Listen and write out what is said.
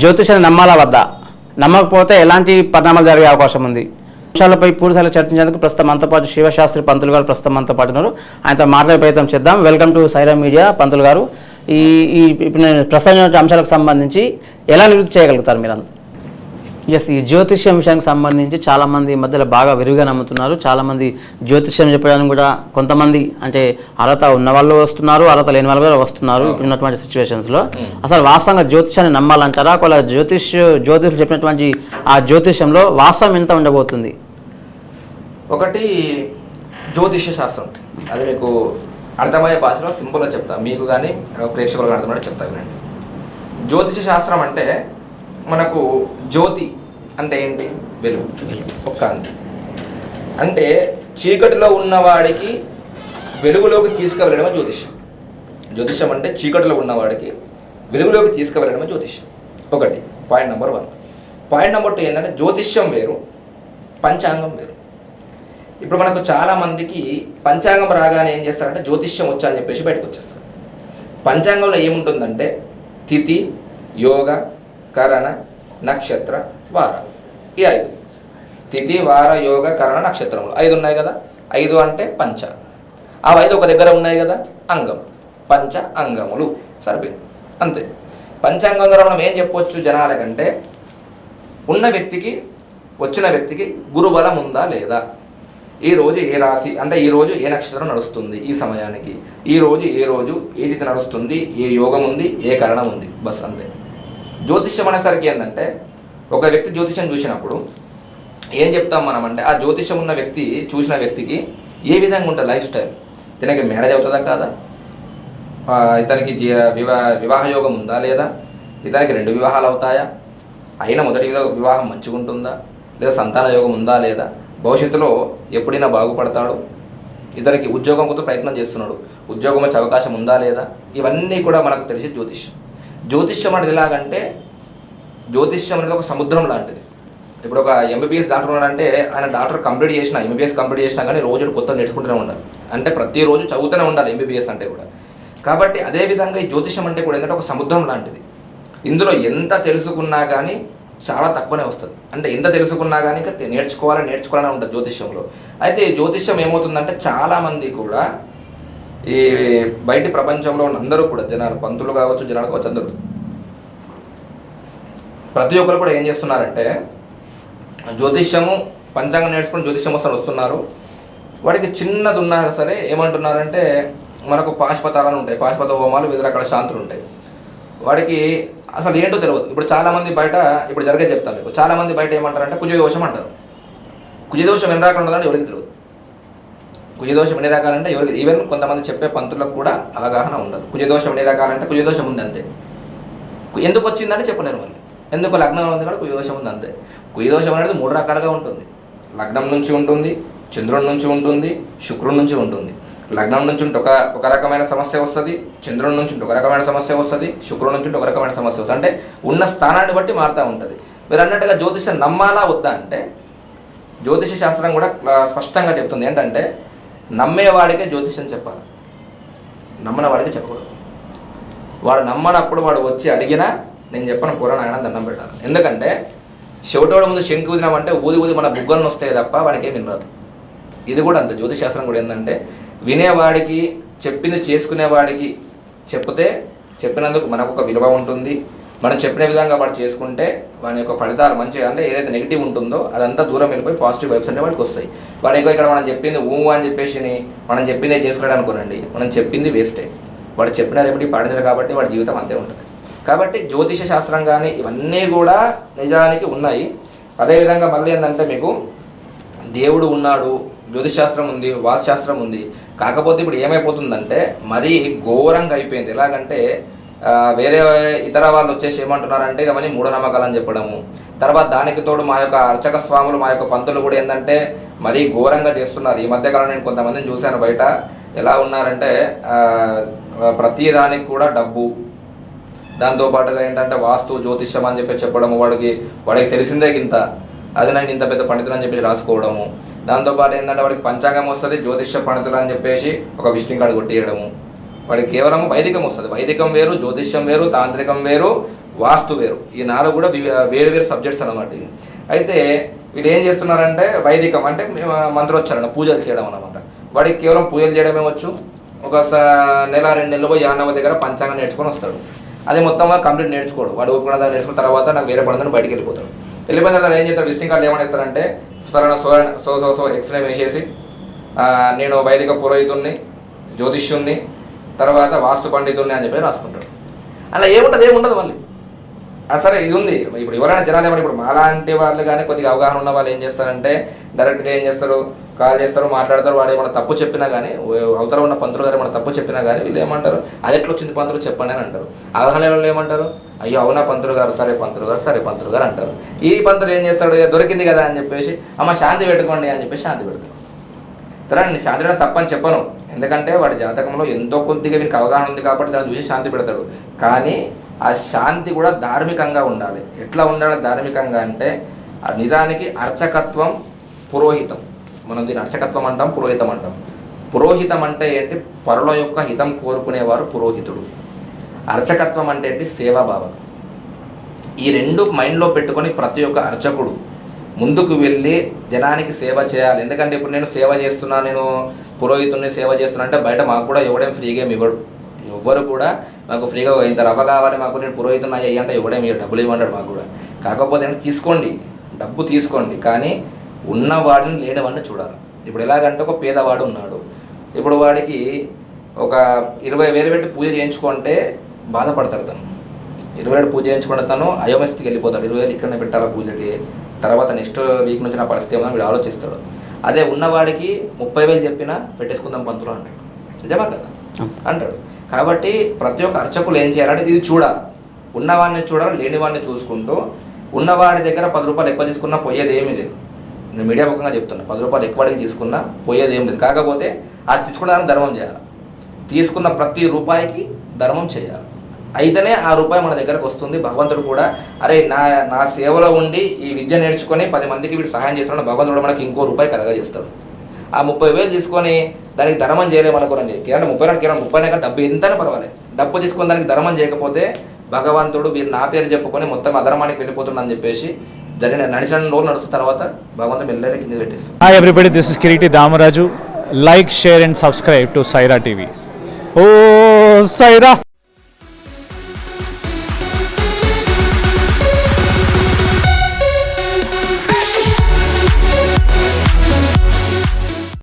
జ్యోతిషాన్ని నమ్మాలా వద్దా? నమ్మకపోతే ఎలాంటి పరిణామాలు జరిగే అవకాశం ఉంది? అంశాలపై పూర్తిగా చర్చించేందుకు ప్రస్తుతం మనతో పాటు శివశాస్త్రి పంతులు గారు ప్రస్తుతం మనతో పాటు ఉన్నారు. ఆయనతో మాట్లాడే ప్రయత్నం చేద్దాం. Welcome to Saira media Pantulu garu. ఈ ఈ ఇప్పుడు నేను ప్రస్తుతం అంశాలకు సంబంధించి ఎలా నివృత్తి చేయగలుగుతారు మీరు ఎస్ ఈ జ్యోతిష్యం విషయానికి సంబంధించి చాలామంది ఈ మధ్యలో బాగా విరివిగా నమ్ముతున్నారు. చాలామంది జ్యోతిష్యం చెప్పడానికి కూడా కొంతమంది అంటే అర్హత ఉన్న వాళ్ళు వస్తున్నారు అర్హత లేని వాళ్ళు కూడా వస్తున్నారు ఇప్పుడు ఉన్నటువంటి సిచ్యువేషన్స్లో అసలు వాస్తవంగా జ్యోతిష్యాన్ని నమ్మాలంటారా? ఒకవేళ జ్యోతిష్ జ్యోతిషులు చెప్పినటువంటి ఆ జ్యోతిష్యంలో వాస్తవం ఎంత ఉండబోతుంది? ఒకటి జ్యోతిష్య శాస్త్రం. అది మీకు అర్థమయ్యే భాషలో సింపుల్గా చెప్తా. మీకు కానీ ప్రేక్షకులకు అర్థమయ్యే చెప్తా వినండి. జ్యోతిష శాస్త్రం అంటే మనకు జ్యోతి అంటే ఏంటి? వెలుగు. ఒక కాంతి అంటే చీకటిలో ఉన్నవాడికి వెలుగులోకి తీసుకువెళ్ళడమే జ్యోతిష్యం. జ్యోతిష్యం అంటే చీకటిలో ఉన్నవాడికి వెలుగులోకి తీసుకువెళ్ళడమే జ్యోతిష్యం. ఒకటి. Point number one point number two ఏంటంటే జ్యోతిష్యం వేరు పంచాంగం వేరు. ఇప్పుడు మనకు చాలామందికి పంచాంగం రాగానే ఏం చేస్తారంటే జ్యోతిష్యం వచ్చా అని చెప్పేసి బయటకు వచ్చేస్తారు. పంచాంగంలో ఏముంటుందంటే తిథి యోగ కరణ నక్షత్ర వార. ఈ ఐదు. తిథి వార యోగ కరణ నక్షత్రములు. ఐదు ఉన్నాయి కదా? ఐదు అంటే పంచ. ఆ ఐదు ఒక దగ్గర ఉన్నాయి కదా? అంగం. పంచ అంగములు. సరిపోయింది. అంతే. పంచాంగం ద్వారా మనం ఏం చెప్పవచ్చు జనాలకంటే ఉన్న వ్యక్తికి వచ్చిన వ్యక్తికి గురుబలం ఉందా లేదా? ఈ రోజు ఏ రాశి? అంటే ఈ రోజు ఏ నక్షత్రం నడుస్తుంది ఈ సమయానికి? ఈ రోజు ఏ రోజు ఏ తిథి నడుస్తుంది? ఏ యోగం ఉంది? ఏ కరణం ఉంది? బస్ అంతే. జ్యోతిష్యం అనేసరికి ఏంటంటే ఒక వ్యక్తి జ్యోతిష్యం చూసినప్పుడు ఏం చెప్తాం మనం అంటే ఆ జ్యోతిష్యం ఉన్న వ్యక్తి చూసిన వ్యక్తికి ఏ విధంగా ఉంటుంది లైఫ్ స్టైల్? తినకి మ్యారేజ్ అవుతుందా కాదా? ఇతనికి జీ- వివాహ వివాహ యోగం ఉందా లేదా? ఇతనికి రెండు వివాహాలు అవుతాయా? అయిన మొదటి వివాహం మంచిగా ఉంటుందా? లేదా సంతాన యోగం ఉందా లేదా? భవిష్యత్తులో ఎప్పుడైనా బాగుపడతాడు? ఇతనికి ఉద్యోగం కోసం ప్రయత్నం చేస్తున్నాడు. ఉద్యోగం వచ్చే అవకాశం ఉందా లేదా? ఇవన్నీ కూడా మనకు తెలిసే జ్యోతిష్యం. జ్యోతిష్యం అనేది ఎలాగంటే జ్యోతిష్యం అనేది ఒక సముద్రం లాంటిది. ఇప్పుడు ఒక ఎంబీబీఎస్ డాక్టర్ ఉన్నాడంటే ఆయన డాక్టర్ కంప్లీట్ చేసిన ఎంబీబీఎస్ కంప్లీట్ చేసినా కానీ రోజు కొత్త నేర్చుకుంటూనే ఉండాలి. అంటే ప్రతిరోజు చదువుతూనే ఉండాలి ఎంబీబీఎస్ అంటే కూడా. కాబట్టి అదే విధంగా ఈ జ్యోతిష్యం అంటే కూడా ఏంటంటే ఒక సముద్రం లాంటిది. ఇందులో ఎంత తెలుసుకున్నా కానీ చాలా తక్కువనే వస్తుంది. అంటే ఎంత తెలుసుకున్నా కానీ నేర్చుకోవాలని నేర్చుకోవాలి నేర్చుకోవాలని ఉంటుంది జ్యోతిష్యంలో. అయితే ఈ జ్యోతిష్యం ఏమవుతుందంటే చాలామంది కూడా ఈ బయటి ప్రపంచంలో ఉన్న అందరూ కూడా జనాలు పంతులు కావచ్చు జనాలు కావచ్చు అందరూ. ప్రతి ఒక్కరు కూడా ఏం చేస్తున్నారంటే జ్యోతిష్యము పంచాంగం నేర్చుకుని జ్యోతిష్యం వస్తారు వస్తున్నారు. వాడికి చిన్నది ఉన్నా సరే ఏమంటున్నారంటే మనకు పాశుపతాలను ఉంటాయి పాశుపత హోమాలు వివిధ రకాల శాంతులు ఉంటాయి. వాడికి అసలు ఏంటో తెలియదు ఇప్పుడు చాలామంది బయట ఇప్పుడు జరిగే చెప్తాను మీకు. చాలా మంది బయట ఏమంటారంటే కుజదోషం అంటారు. కుజదోషం ఎన్ని రకాలు ఎవరికి తెలియదు కుజదోషం ఎన్ని రకాలంటే ఎవరికి ఈవెన్ కొంతమంది చెప్పే పంతులకు కూడా అవగాహన ఉండదు. కుజదోషం ఎన్ని రకాలంటే కుజదోషం ఉంది అంతే. ఎందుకు వచ్చిందంటే చెప్పలేరు మళ్ళీ. ఎందుకు లగ్నం ఉంది కూడా కుజదోషం ఉంది అంతే. కుజదోషం అనేది మూడు రకాలుగా ఉంటుంది. లగ్నం నుంచి ఉంటుంది చంద్రుడి నుంచి ఉంటుంది శుక్రుడి నుంచి ఉంటుంది. లగ్నం నుంచి ఉంటే ఒక ఒక రకమైన సమస్య వస్తుంది చంద్రుడి నుంచి ఒక రకమైన సమస్య వస్తుంది శుక్రుడి నుంచి ఉంటే ఒక రకమైన సమస్య వస్తుంది. అంటే ఉన్న స్థానాన్ని బట్టి మారుతూ ఉంటుంది. మీరు అన్నట్టుగా జ్యోతిషం నమ్మాలా వద్దా అంటే జ్యోతిష శాస్త్రం కూడా స్పష్టంగా చెప్తుంది ఏంటంటే నమ్మేవాడికే జ్యోతిష్యం చెప్పాలి. నమ్మనవాడికి చెప్పకూడదు. వాడు నమ్మనప్పుడు వాడు వచ్చి అడిగినా నేను చెప్పను పురాణ ఆయన దండం పెట్టాలి. ఎందుకంటే చెవిటోడు ముందు శంకు ఊదినామంటే ఊది ఊది మన బుగ్గలను వస్తాయి తప్ప వాడికి ఏమి రాదు ఇది కూడా అంత. జ్యోతిశాస్త్రం కూడా ఏంటంటే వినేవాడికి చెప్పింది చేసుకునేవాడికి చెప్తే చెప్పినందుకు మనకు ఒక విలువ ఉంటుంది. మనం చెప్పిన విధంగా వాడు చేసుకుంటే వాని యొక్క ఫలితాలు మంచిగా అంటే ఏదైతే నెగిటివ్ ఉంటుందో అదంతా దూరం వెళ్ళిపోయి పాజిటివ్ వైబ్స్ అంటే వాడికి వస్తాయి. వాడు ఎక్కువ ఇక్కడ మనం చెప్పింది ఊ అని చెప్పేసి మనం చెప్పింది చేసుకున్నాడు అనుకోనండి. మనం చెప్పింది వేస్టే వాడు చెప్పిన రెమెడీ పాడించారు కాబట్టి వాడి జీవితం అంతే ఉంటుంది. కాబట్టి జ్యోతిష శాస్త్రం కానీ ఇవన్నీ కూడా నిజానికి ఉన్నాయి. అదేవిధంగా మళ్ళీ ఏంటంటే మీకు దేవుడు ఉన్నాడు జ్యోతిశాస్త్రం ఉంది వాస్తుశాస్త్రం ఉంది. కాకపోతే ఇప్పుడు ఏమైపోతుందంటే మరీ ఘోరంగా అయిపోయింది. ఎలాగంటే వేరే ఇతర వాళ్ళు వచ్చేసి ఏమంటున్నారంటే ఇవన్నీ మూఢనమ్మకాలు అని చెప్పడము. తర్వాత దానికి తోడు మా యొక్క అర్చక స్వాములు మా యొక్క పంతులు కూడా ఏంటంటే మరీ ఘోరంగా చేస్తున్నారు. ఈ మధ్యకాలం నేను కొంతమందిని చూశాను బయట. ఎలా ఉన్నారంటే ప్రతి దానికి కూడా డబ్బు. దాంతోపాటుగా ఏంటంటే వాస్తు జ్యోతిష్యం అని చెప్పి చెప్పడము వాడికి వాడికి తెలిసిందే ఇంత అది నేను ఇంత పెద్ద పండితులు అని చెప్పేసి రాసుకోవడము. దాంతోపాటు ఏంటంటే వాడికి పంచాంగం వస్తుంది జ్యోతిష్య పండితులు అని చెప్పేసి ఒక విష్ణు కార్డు కొట్టేయడము. వాడికి కేవలం వైదికం వస్తుంది. వైదికం వేరు జ్యోతిష్యం వేరు తాంత్రికం వేరు వాస్తు వేరు. ఈ నాలుగు కూడా వేరు వేరు సబ్జెక్ట్స్ అనమాట అయితే వీళ్ళు ఏం చేస్తున్నారంటే వైదికం అంటే మంత్రోచ్చారణ పూజలు చేయడం అనమాట వాడికి కేవలం పూజలు చేయడమే వచ్చు. ఒక నెల రెండు నెలలు యానవ దగ్గర పంచాంగం నేర్చుకొని వస్తాడు. అది మొత్తం కంప్లీట్ నేర్చుకోడు. వాడు ఊరుకున్న దాన్ని నేర్చుకున్న తర్వాత నాకు వేరే పడదని బయటికి వెళ్ళిపోతాడు. వెళ్ళిపోయిన తర్వాత ఏం చేస్తాడు? విజిటింగ్ కార్డు ఏమని ఇస్తారంటే సరైన so so so so X ray వేసేసి నేను వైదిక పురోహితుణ్ణి జ్యోతిష్యుణ్ణి తర్వాత వాస్తు పండితుడిని అని చెప్పి రాసుకుంటాడు. అలా ఏముంటుంది ఏముండదు మళ్ళీ. సరే ఇది ఉంది. ఇప్పుడు ఎవరైనా జనాలు ఏమన్నా ఇప్పుడు మాలాంటి వాళ్ళు కానీ కొద్దిగా అవగాహన ఉన్న వాళ్ళు ఏం చేస్తారంటే డైరెక్ట్గా ఏం చేస్తారు? కాల్ చేస్తారు మాట్లాడతారు వాడు ఏమైనా తప్పు చెప్పినా కానీ అవతల ఉన్న పంతులు గారు ఏమైనా తప్పు చెప్పినా కానీ వీళ్ళు ఏమంటారు? అది ఎట్లా వచ్చింది పంతులు చెప్పండి అని అంటారు. అవగాహన వాళ్ళు ఏమంటారు? అయ్యో అవునా పంతులు గారు? సరే పంతులు గారు సరే పంతులు గారు అంటారు. ఈ పంతులు ఏం చేస్తాడు? "ఇక దొరికింది కదా అని చెప్పేసి అమ్మ శాంతి పెట్టుకోండి అని చెప్పేసి శాంతి పెడతాడు. సరే నేను శాంతి పెట్టడం తప్పని చెప్పను. ఎందుకంటే వాడి జాతకంలో ఎంతో కొద్దిగా వీనికి అవగాహన ఉంది కాబట్టి దాన్ని చూసి శాంతి పెడతాడు. కానీ ఆ శాంతి కూడా ధార్మికంగా ఉండాలి. ఎట్లా ఉండాలి ధార్మికంగా అంటే ఆ నిజానికి అర్చకత్వం పురోహితం. మనం దీన్ని అర్చకత్వం అంటాం పురోహితం అంటాం. పురోహితం అంటే ఏంటి? పరుల యొక్క హితం కోరుకునేవారు పురోహితుడు. అర్చకత్వం అంటే ఏంటి? సేవాభావం. ఈ రెండు మైండ్లో పెట్టుకొని ప్రతి ఒక్క అర్చకుడు ముందుకు వెళ్ళి జనానికి సేవ చేయాలి. ఎందుకంటే ఇప్పుడు నేను సేవ చేస్తున్నా నేను పురోహితుడిని సేవ చేస్తున్నా అంటే బయట మాకు కూడా ఎవడేం ఫ్రీగా ఇవ్వడు. ఎవ్వరు కూడా మాకు ఫ్రీగా ఇంత రవ్వ కావాలి మాకు నేను పురోహితుని అయ్యి అంటే ఎవడేమి మీరు డబ్బులు ఇవ్వమంటాడు మాకు కూడా. కాకపోతే ఏంటంటే తీసుకోండి డబ్బు తీసుకోండి. కానీ ఉన్నవాడిని లేనివాడిని చూడాలి. ఇప్పుడు ఎలాగంటే ఒక పేదవాడు ఉన్నాడు. ఇప్పుడు వాడికి ఒక ఇరవై వేలు పెట్టి పూజ చేయించుకుంటే బాధపడతాడు తను. ఇరవై ఏడు పూజ చేయించుకుంటే తను అయోమస్థితికి వెళ్ళిపోతాడు. ఇరవై వేలు ఇక్కడనే పెట్టాలా పూజకి? తర్వాత నెక్స్ట్ వీక్ నుంచి నా పరిస్థితి ఏమో వీడు ఆలోచిస్తాడు. అదే ఉన్నవాడికి ముప్పై వేలు చెప్పినా పెట్టేసుకుందాం పంతులు అంటాడు నిజమా కదా? అంటాడు. కాబట్టి ప్రతి ఒక్క అర్చకులు ఏం చేయాలంటే ఇది చూడాలి ఉన్నవాడిని చూడాలి లేనివాడిని చూసుకుంటూ ఉన్నవాడి దగ్గర పది రూపాయలు ఎక్కువ తీసుకున్నా పోయేది ఏమీ లేదు. నేను మీడియా ముఖంగా చెప్తున్నా పది రూపాయలు ఎక్కువ అడిగి తీసుకున్నా పోయేది ఏం లేదు. కాకపోతే అది తీసుకున్న ధర్మం చేయాలి. తీసుకున్న ప్రతి రూపాయికి ధర్మం చేయాలి. అయితేనే ఆ రూపాయి మన దగ్గరకు వస్తుంది. భగవంతుడు కూడా అరే నా నా సేవలో ఉండి ఈ విద్య నేర్చుకొని పది మందికి వీడు సహాయం చేస్తున్నాడు. భగవంతుడు మనకి ఇంకో రూపాయి కలగజేస్తాడు ఆ ముప్పై వేలు తీసుకొని దానికి ధర్మం చేయలేమనుకోరండి కేవలం ముప్పై నాడు కేవలం ముప్పై నాక డబ్బు ఎంతనే పర్వాలేదు. డబ్బు తీసుకొని దానికి ధర్మం చేయకపోతే భగవంతుడు వీరు నా పేరు చెప్పుకొని మొత్తం అధర్మానికి వెళ్ళిపోతుందని చెప్పేసి జరిగిన నడిచిన రోజు నడుస్తున్న తర్వాత భగవంతుడు మెల్లగా కింద పెట్టేస్తాడు hi everybody this is Kireeti Damaraju like share and subscribe to Saira TV oh Sye Raa